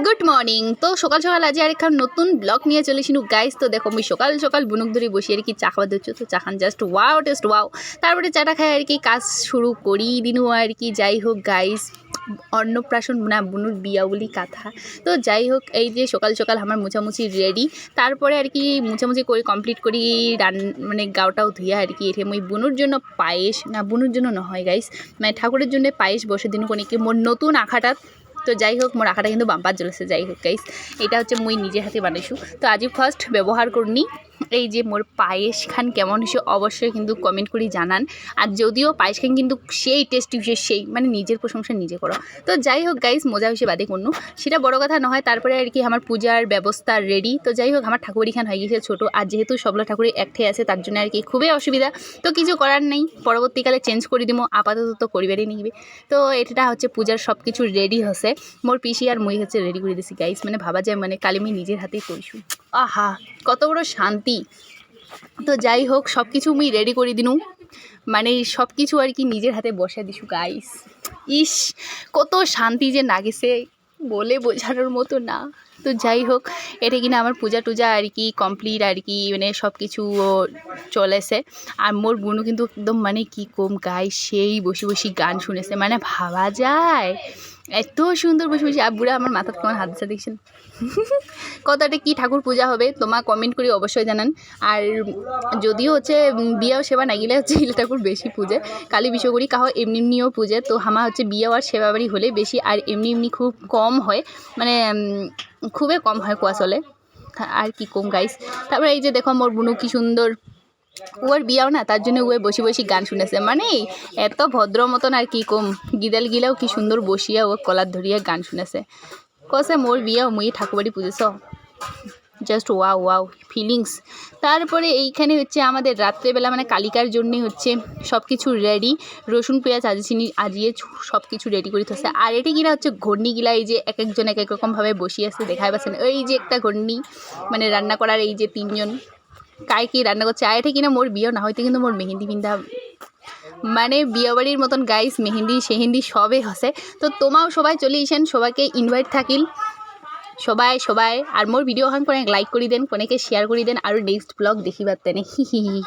Good morning তো সকাল সকাল আজ আর একখান নতুন ব্লগ নিয়ে চলেছিনু গাইস তো দেখো, আমি সকাল সকাল বুনুক ধরে বসে আর কি চা খাওয়া দিচ্ছ। তো চা খান জাস্ট ওয়াও টেস্ট ওয়াও তারপরে চাটা খাই আর কি, কাজ শুরু করি। দিনু আর কি, যাই হোক গাইস অন্নপ্রাশন, না, বুনুর বিয়া বলি কথা। তো যাই হোক, এই যে সকাল সকাল আমার মোছামুছি রেডি তারপরে আর কি মোছামুছি করে কমপ্লিট করি, রান মানে গাওটাও ধুইয়া আর কি। এঠে মুই বুনুর জন্য পায়েস, না, বুনুর জন্য নহয় গাইস মানে ঠাকুরের জন্য পায়েস বসে দিন কোনে কি মোর নতুন আখাটা তো যাই হোক, মোর আঁকাটা কিন্তু বাম্পার জ্বলেছে, যাই হোক গাইস এটা হচ্ছে মুই নিজে হাতে বানাইছু তো আজি ফার্স্ট ব্যবহার করনি। এই যে মোর পায়েস খান কেমন হয়েছে অবশ্যই কিন্তু কমেন্ট করে জানান। আর যদিও পায়েস খান কিন্তু সেই টেস্টি হয়েছে, সেই মানে নিজের প্রশংসা নিজে করো। তো যাই হোক গাইস মজা হয়েছে বাদে কোনো। সেটা বড় কথা নয়, তারপরে আর কি আমার পূজার ব্যবস্থা রেডি তো যাই হোক, আমার ঠাকুরি খান হয়ে গেছে ছোটো। আর যেহেতু সবলা ঠাকুরই একঠে আছে, তার জন্য আর কি খুবই অসুবিধা। তো কিছু করার নেই, পরবর্তীকালে চেঞ্জ করে দিব আপাতত তো করিবারই নিবে তো এটা হচ্ছে পূজার সব কিছু রেডি হচ্ছে মোর পিসি আর মই হচ্ছে রেডি করে দিছি গাইস মানে ভাবা যায় মানে কালি মুই নিজের হাতেই করিছু। আহা, কত বড় শান্তি। তো যাই হোক সব কিছু আমি রেডি করে দিনু। মানে সব কিছু আর কি নিজের হাতে বসে দিছু গাইস ইস, কত শান্তি যে নাগেছে, বলে বোঝানোর মতো না। তো যাই হোক, এটা কিনা আমার পূজা টুজা আর কি কমপ্লিট আর কি মানে সব কিছু চলেছে। আর মোর বোনও কিন্তু একদম মানে কি কম গাই সেই বসে বসে গান শুনেছে। মানে ভাবা যায়। এত সুন্দর বসে বসে আর বুড়া আমার মাথার তোমার হাত দিচ্ছে দেখছেন? কতটা কি ঠাকুর পূজা হবে তোমার কমেন্ট করে অবশ্যই জানান। আর যদিও হচ্ছে বিয়াও সেবা না গেলে হচ্ছে ইল ঠাকুর বেশি পূজে। কালী বিশ্বকরি কাহ এমনি এমনিও পূজে, তো আমার হচ্ছে বিয়ে আর সেবা বাড়ি হলে বেশি, আর এমনি এমনি খুব কম হয়। মানে খুবই কম হয় কোয়া চলে আর কি কম গাইস তারপরে এই যে দেখো, মোর বুনু কি সুন্দর ওর বিয়াও না, তার জন্য ওয়ে বসে বসে গান শুনেছে। মানে এত ভদ্র মতন আর কি কম। গিদাল গিলাও কি সুন্দর বসিয়া ও কলার ধরিয়া গান শুনেছে। কসে মোর বিয়াও মুই ঠাকুরবাড়ি পুজেছ। জাস্ট ওয়াও ওয়াও ফিলিংস তারপরে এইখানে হচ্ছে আমাদের রাত্রেবেলা মানে কালিকার জন্যে হচ্ছে সব কিছু রেডি রসুন, পেঁয়াজ আজিচিনি আজিয়ে সব কিছু রেডি করে থাকছে আর এটি কিনা হচ্ছে ঘর্নি গিলা এই যে এক একজন এক এক রকমভাবে বসিয়ে আছে দেখাই পাচ্ছেন এই যে একটা ঘর্নি মানে রান্না করার এই যে তিনজন। কায় কি রান্না করছে? আর এটা কিনা মোর বিয়ে না, হয়তো কিন্তু মোর মেহেন্দি পিন্ধা মানে বিয়েবাড়ির মতন গাইস মেহেন্দি, সেহেন্দি সবে হসে। তো তোমাও সবাই চলে এসেন, সবাইকে ইনভাইট থাকিল। সবাই সবাই। আর মোর ভিডিও হন কোনে লাইক করে দেন কোনেকে শেয়ার করে দেন আর নেক্সট ব্লগ দেখিবার তেনে। হি হি হি।